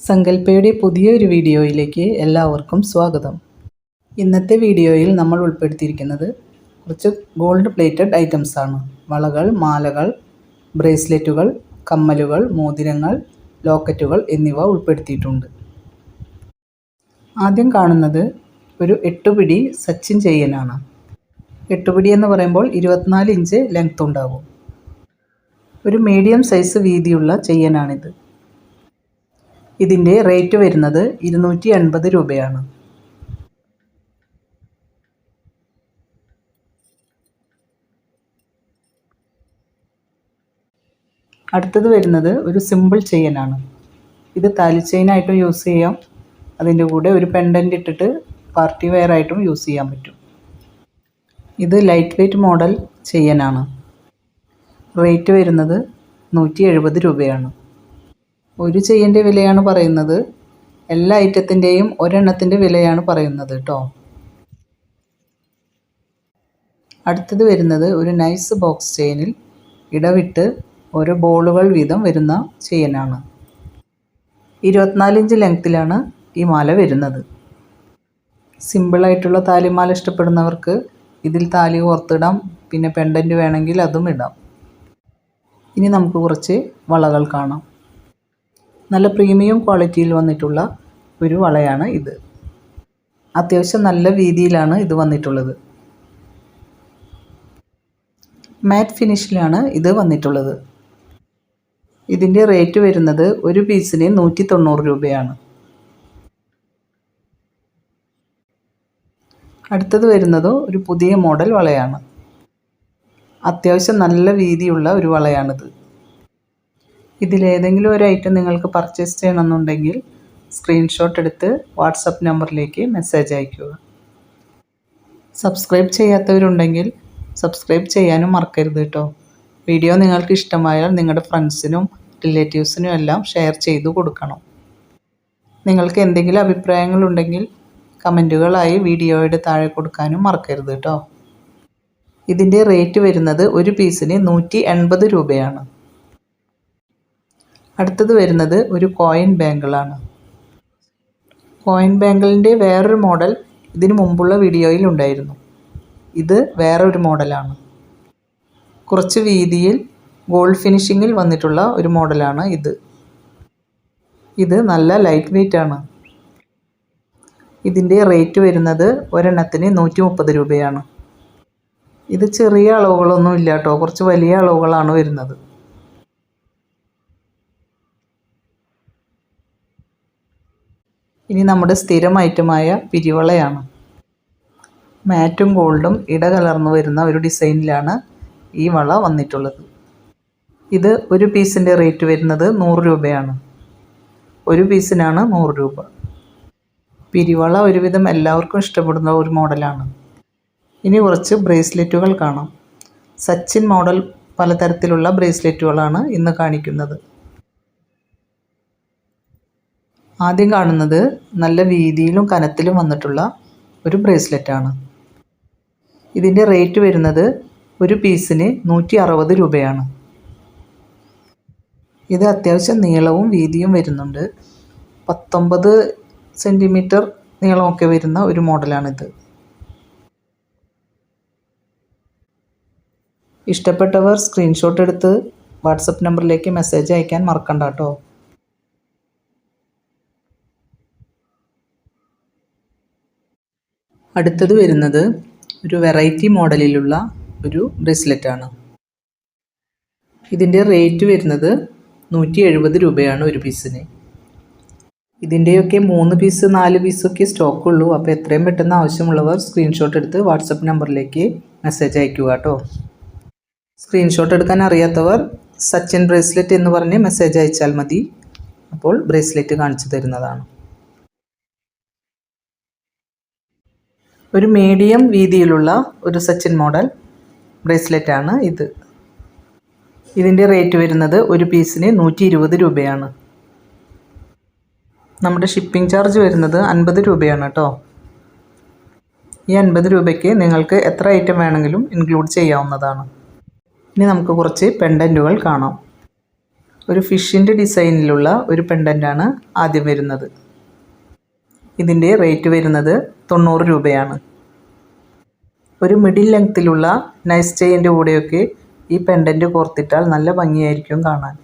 സങ്കല്പയുടെ പുതിയൊരു വീഡിയോയിലേക്ക് എല്ലാവർക്കും സ്വാഗതം. ഇന്നത്തെ വീഡിയോയിൽ നമ്മൾ ഉൾപ്പെടുത്തിയിരിക്കുന്നത് കുറച്ച് ഗോൾഡ് പ്ലേറ്റഡ് ഐറ്റംസ് ആണ്. വളകൾ മാലകൾ ബ്രേസ്ലെറ്റുകൾ കമ്മലുകൾ മോതിരങ്ങൾ ലോക്കറ്റുകൾ എന്നിവ ഉൾപ്പെടുത്തിയിട്ടുണ്ട്. ആദ്യം കാണുന്നത് ഒരു എട്ടുപിടി സച്ചിൻ ചെയ്യനാണ് എട്ടുപിടി എന്ന് പറയുമ്പോൾ ഇരുപത്തിനാല് ഇഞ്ച് ലെങ്ത് ഉണ്ടാകും. ഒരു മീഡിയം സൈസ് വീതിയുള്ള ചെയ്യനാണിത് ഇതിന്റെ റേറ്റ് വരുന്നത് ഇരുന്നൂറ്റി എൺപത് രൂപയാണ്. അടുത്തത് വരുന്നത് ഒരു സിമ്പിൾ ചെയിനാണ്. ഇത് താലി ചെയിനായിട്ടും യൂസ് ചെയ്യാം. അതിന്റെ കൂടെ ഒരു പെൻഡന്റ് ഇട്ടിട്ട് പാർട്ടി വെയർ ആയിട്ടും യൂസ് ചെയ്യാൻ പറ്റും. ഇത് ലൈറ്റ് വെയ്റ്റ് മോഡൽ ചെയിനാണ്. റേറ്റ് വരുന്നത് നൂറ്റി എഴുപത് രൂപയാണ്. ഒരു ചെയിന്റെ വിലയാണ് പറയുന്നത്. എല്ലാ ഐറ്റത്തിന്റെയും ഒരെണ്ണത്തിന്റെ വിലയാണ് പറയുന്നത് കേട്ടോ അടുത്തത് വരുന്നത് ഒരു നൈസ് ബോക്സ് ചെയിനിൽ ഇടവിട്ട് ഓരോ ബോളുകൾ വീതം വരുന്ന ചെയിനാണ് ഇരുപത്തിനാലിഞ്ച് ലെങ്ത്തിലാണ് ഈ മാല വരുന്നത്. സിമ്പിളായിട്ടുള്ള താലിമാല ഇഷ്ടപ്പെടുന്നവർക്ക് ഇതിൽ താലി ഓർത്തിടാം പിന്നെ പെണ്ടന്റ് വേണമെങ്കിൽ അതും ഇടാം. ഇനി നമുക്ക് കുറച്ച് വളകൾ കാണാം. നല്ല പ്രീമിയം ക്വാളിറ്റിയിൽ വന്നിട്ടുള്ള ഒരു വളയാണ് ഇത്. അത്യാവശ്യം നല്ല രീതിയിലാണ് ഇത് വന്നിട്ടുള്ളത്. മാറ്റ് ഫിനിഷിലാണ് ഇത് വന്നിട്ടുള്ളത്. ഇതിന്റെ റേറ്റ് വരുന്നത് ഒരു പീസിന് നൂറ്റി തൊണ്ണൂറ് രൂപയാണ്. അടുത്തത് വരുന്നത് ഒരു പുതിയ മോഡൽ വളയാണ്. അത്യാവശ്യം നല്ല വീതിയുള്ള ഒരു വളയാണിത്. ഇതിലേതെങ്കിലും ഒരു ഐറ്റം നിങ്ങൾക്ക് പർച്ചേസ് ചെയ്യണമെന്നുണ്ടെങ്കിൽ സ്ക്രീൻഷോട്ട് എടുത്ത് വാട്സപ്പ് നമ്പറിലേക്ക് മെസ്സേജ് അയയ്ക്കുക സബ്സ്ക്രൈബ് ചെയ്യാത്തവരുണ്ടെങ്കിൽ സബ്സ്ക്രൈബ് ചെയ്യാനും മറക്കരുത് കേട്ടോ. വീഡിയോ നിങ്ങൾക്ക് ഇഷ്ടമായാൽ നിങ്ങളുടെ ഫ്രണ്ട്സിനും റിലേറ്റീവ്സിനും എല്ലാം ഷെയർ ചെയ്ത് കൊടുക്കണം. നിങ്ങൾക്ക് എന്തെങ്കിലും അഭിപ്രായങ്ങളുണ്ടെങ്കിൽ കമന്റുകളായി വീഡിയോയുടെ താഴെ കൊടുക്കാനും മറക്കരുത് കേട്ടോ. ഇതിന്റെ റേറ്റ് വരുന്നത് ഒരു പീസിന് നൂറ്റി എൺപത് രൂപയാണ്. അടുത്തത് വരുന്നത് ഒരു കോയിൻ ബാങ്കിളാണ്. കോയിൻ ബാങ്കിളിന്റെ വേറൊരു മോഡൽ ഇതിനു മുമ്പുള്ള വീഡിയോയിൽ ഉണ്ടായിരുന്നു. ഇത് വേറൊരു മോഡലാണ്. കുറച്ച് വീതിയിൽ ഗോൾഡ് ഫിനിഷിങ്ങിൽ വന്നിട്ടുള്ള ഒരു മോഡലാണ് ഇത്. ഇത് നല്ല ലൈറ്റ് വെയ്റ്റ് ആണ്. ഇതിന്റെ റേറ്റ് വരുന്നത് ഒരെണ്ണത്തിന് നൂറ്റി മുപ്പത് രൂപയാണ്. ഇത് ചെറിയ അളവുകളൊന്നും ഇല്ല കേട്ടോ. കുറച്ച് വലിയ അളവുകളാണ് വരുന്നത്. ഇനി നമ്മുടെ സ്ഥിരം ഐറ്റമായ പിരിവളയാണ്. മാറ്റും ഗോൾഡും ഇടകലർന്നു വരുന്ന ഒരു ഡിസൈനിലാണ് ഈ വള വന്നിട്ടുള്ളത്. ഇത് ഒരു പീസിന്റെ റേറ്റ് വരുന്നത് നൂറ് രൂപയാണ്. ഒരു പീസിനാണ് നൂറ് രൂപ. പിരിവള ഒരുവിധം എല്ലാവർക്കും ഇഷ്ടപ്പെടുന്ന ഒരു മോഡലാണ്. ഇനി കുറച്ച് ബ്രേസ്ലെറ്റുകൾ കാണാം. സച്ചിൻ മോഡൽ പലതരത്തിലുള്ള ബ്രേസ്ലെറ്റുകളാണ് ഇന്ന് കാണിക്കുന്നത്. ആദ്യം കാണുന്നത് നല്ല വീതിയിലും കനത്തിലും വന്നിട്ടുള്ള ഒരു ബ്രേസ്ലെറ്റാണ്. ഇതിന്റെ റേറ്റ് വരുന്നത് ഒരു പീസിന് നൂറ്റി അറുപത് രൂപയാണ്. ഇത് അത്യാവശ്യം നീളവും വീതിയും വരുന്നുണ്ട്. പത്തൊമ്പത് സെന്റിമീറ്റർ നീളമൊക്കെ വരുന്ന ഒരു മോഡലാണിത്. ഇഷ്ടപ്പെട്ടവർ സ്ക്രീൻഷോട്ട് എടുത്ത് വാട്സപ്പ് നമ്പറിലേക്ക് മെസ്സേജ് അയക്കാൻ മറക്കണ്ട കേട്ടോ. അടുത്തത് വരുന്നത് ഒരു വെറൈറ്റി മോഡലിലുള്ള ഒരു ബ്രേസ്ലെറ്റാണ് ഇതിന്റെ റേറ്റ് വരുന്നത് നൂറ്റി എഴുപത് രൂപയാണ് ഒരു പീസിന് ഇതിന്റെയൊക്കെ മൂന്ന് പീസ് നാല് പീസൊക്കെ സ്റ്റോക്ക് ഉള്ളൂ. അപ്പോൾ എത്രയും പെട്ടെന്ന് ആവശ്യമുള്ളവർ സ്ക്രീൻഷോട്ട് എടുത്ത് വാട്സപ്പ് നമ്പറിലേക്ക് മെസ്സേജ് അയക്കുക കേട്ടോ. സ്ക്രീൻഷോട്ട് എടുക്കാൻ അറിയാത്തവർ സച്ചിൻ ബ്രേസ്ലെറ്റ് എന്ന് പറഞ്ഞ് മെസ്സേജ് അയച്ചാൽ മതി. അപ്പോൾ ബ്രേസ്ലെറ്റ് കാണിച്ചു തരുന്നതാണ്. ഒരു മീഡിയം വീതിയിലുള്ള ഒരു സച്ചിൻ മോഡൽ ബ്രേസ്ലെറ്റ് ആണ് ഇത്. ഇതിന്റെ റേറ്റ് വരുന്നത് ഒരു പീസിന് നൂറ്റി ഇരുപത് രൂപയാണ്. നമ്മുടെ ഷിപ്പിംഗ് ചാർജ് വരുന്നത് അൻപത് രൂപയാണ് കേട്ടോ ഈ അൻപത് രൂപയ്ക്ക് നിങ്ങൾക്ക് എത്ര ഐറ്റം വേണമെങ്കിലും ഇൻക്ലൂഡ് ചെയ്യാവുന്നതാണ്. ഇനി നമുക്ക് കുറച്ച് പെൻഡന്റുകൾ കാണാം. ഒരു ഫിഷിന്റെ ഡിസൈനിലുള്ള ഒരു പെൻഡന്റാണ് ആദ്യം വരുന്നത്. ഇതിന്റെ റേറ്റ് വരുന്നത് തൊണ്ണൂറ് രൂപയാണ്. ഒരു മിഡിൽ ലെങ്ത്തിലുള്ള നൈസ് ചെയിന്റെ കൂടെയൊക്കെ ഈ പെൻഡന്റ് കോർത്തിട്ടാൽ നല്ല ഭംഗിയായിരിക്കും കാണാൻ.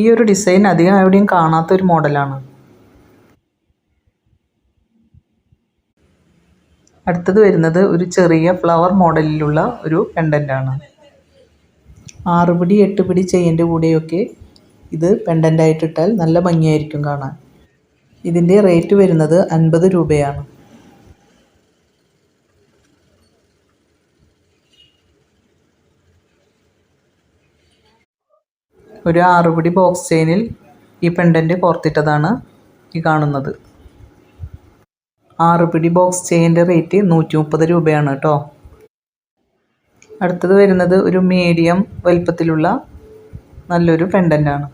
ഈ ഒരു ഡിസൈൻ അധികം എവിടെയും കാണാത്ത ഒരു മോഡലാണ് അടുത്തത് വരുന്നത് ഒരു ചെറിയ ഫ്ലവർ മോഡലിലുള്ള ഒരു പെൻഡന്റാണ് ആറുപിടി പിടി എട്ട് പിടി ചെയിന്റെ കൂടെയൊക്കെ ഇത് പെൻഡന്റായിട്ടിട്ടാൽ നല്ല ഭംഗിയായിരിക്കും കാണാൻ. ഇതിന്റെ റേറ്റ് വരുന്നത് അൻപത് രൂപയാണ്. ഒരു ആറുപിടി ബോക്സ് ചെയിനിൽ ഈ പെൻഡന്റ് കോർത്തിട്ടതാണ് ഈ കാണുന്നത്. ആറുപിടി ബോക്സ് ചെയിന്റെ റേറ്റ് നൂറ്റി മുപ്പത് രൂപയാണ് കേട്ടോ. അടുത്തത് വരുന്നത് ഒരു മീഡിയം വലിപ്പത്തിലുള്ള നല്ലൊരു പെൻഡന്റാണ്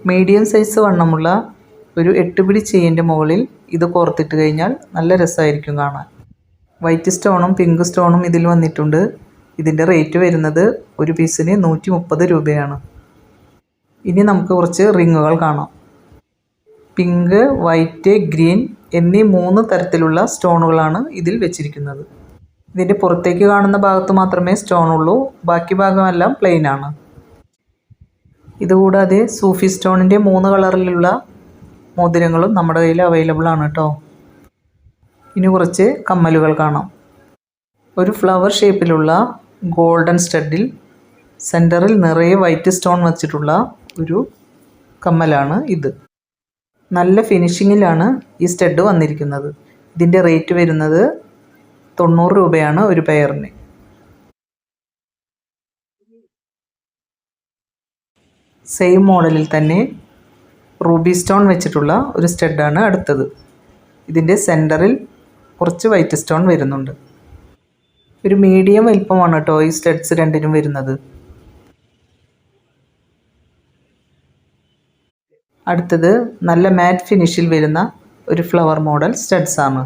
മീഡിയം സൈസ് വണ്ണമുള്ള ഒരു എട്ട് പിടി ചെയിന്റെ മുകളിൽ ഇത് കോർത്തിട്ട് കഴിഞ്ഞാൽ നല്ല രസമായിരിക്കും കാണാൻ. വൈറ്റ് സ്റ്റോണും പിങ്ക് സ്റ്റോണും ഇതിൽ വന്നിട്ടുണ്ട്. ഇതിന്റെ റേറ്റ് വരുന്നത് ഒരു പീസിന് നൂറ്റി മുപ്പത് രൂപയാണ്. ഇനി നമുക്ക് കുറച്ച് റിങ്ങുകൾ കാണാം. പിങ്ക് വൈറ്റ് ഗ്രീൻ എന്നീ മൂന്ന് തരത്തിലുള്ള സ്റ്റോണുകളാണ് ഇതിൽ വെച്ചിരിക്കുന്നത്. ഇതിന്റെ പുറത്തേക്ക് കാണുന്ന ഭാഗത്ത് മാത്രമേ സ്റ്റോൺ ഉള്ളൂ ബാക്കി ഭാഗമെല്ലാം പ്ലെയിനാണ്. ഇതുകൂടാതെ സൂഫി സ്റ്റോണിന്റെ മൂന്ന് കളറിലുള്ള മോതിരങ്ങളും നമ്മുടെ കയ്യിൽ അവൈലബിൾ ആണ് കേട്ടോ ഇനി കുറച്ച് കമ്മലുകൾ കാണാം. ഒരു ഫ്ലവർ ഷേപ്പിലുള്ള ഗോൾഡൻ സ്റ്റഡിൽ സെന്ററിൽ നിറയെ വൈറ്റ് സ്റ്റോൺ വച്ചിട്ടുള്ള ഒരു കമ്മലാണ് ഇത്. നല്ല ഫിനിഷിങ്ങിലാണ് ഈ സ്റ്റഡ് വന്നിരിക്കുന്നത്. ഇതിന്റെ റേറ്റ് വരുന്നത് തൊണ്ണൂറ് രൂപയാണ് ഒരു പെയറിന് സെയിം മോഡലിൽ തന്നെ റൂബി സ്റ്റോൺ വെച്ചിട്ടുള്ള ഒരു സ്റ്റഡാണ് അടുത്തത്. ഇതിന്റെ സെന്ററിൽ കുറച്ച് വൈറ്റ് സ്റ്റോൺ വരുന്നുണ്ട്. ഒരു മീഡിയം വലിപ്പമാണ് കേട്ടോ ഈ സ്റ്റഡ്സ് രണ്ടിനും വരുന്നത്. അടുത്തത് നല്ല മാറ്റ് ഫിനിഷിൽ വരുന്ന ഒരു ഫ്ലവർ മോഡൽ സ്റ്റഡ്സ് ആണ്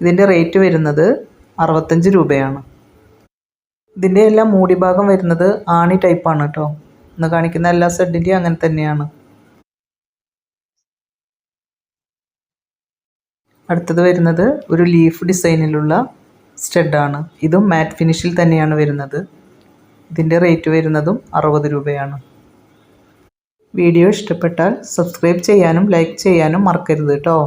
ഇതിന്റെ റേറ്റ് വരുന്നത് അറുപത്തഞ്ച് രൂപയാണ്. ഇതിന്റെ എല്ലാം മൂടിഭാഗം വരുന്നത് ആണി ടൈപ്പാണ് കേട്ടോ. ഇന്ന് കാണിക്കുന്ന എല്ലാ സ്റ്റഡിന്റെയും അങ്ങനെ തന്നെയാണ്. അടുത്തത് വരുന്നത് ഒരു ലീഫ് ഡിസൈനിലുള്ള സ്റ്റഡാണ് ഇതും മാറ്റ് ഫിനിഷിൽ തന്നെയാണ് വരുന്നത്. ഇതിന്റെ റേറ്റ് വരുന്നതും അറുപത് രൂപയാണ്. വീഡിയോ ഇഷ്ടപ്പെട്ടാൽ സബ്സ്ക്രൈബ് ചെയ്യാനും ലൈക്ക് ചെയ്യാനും മറക്കരുത് കേട്ടോ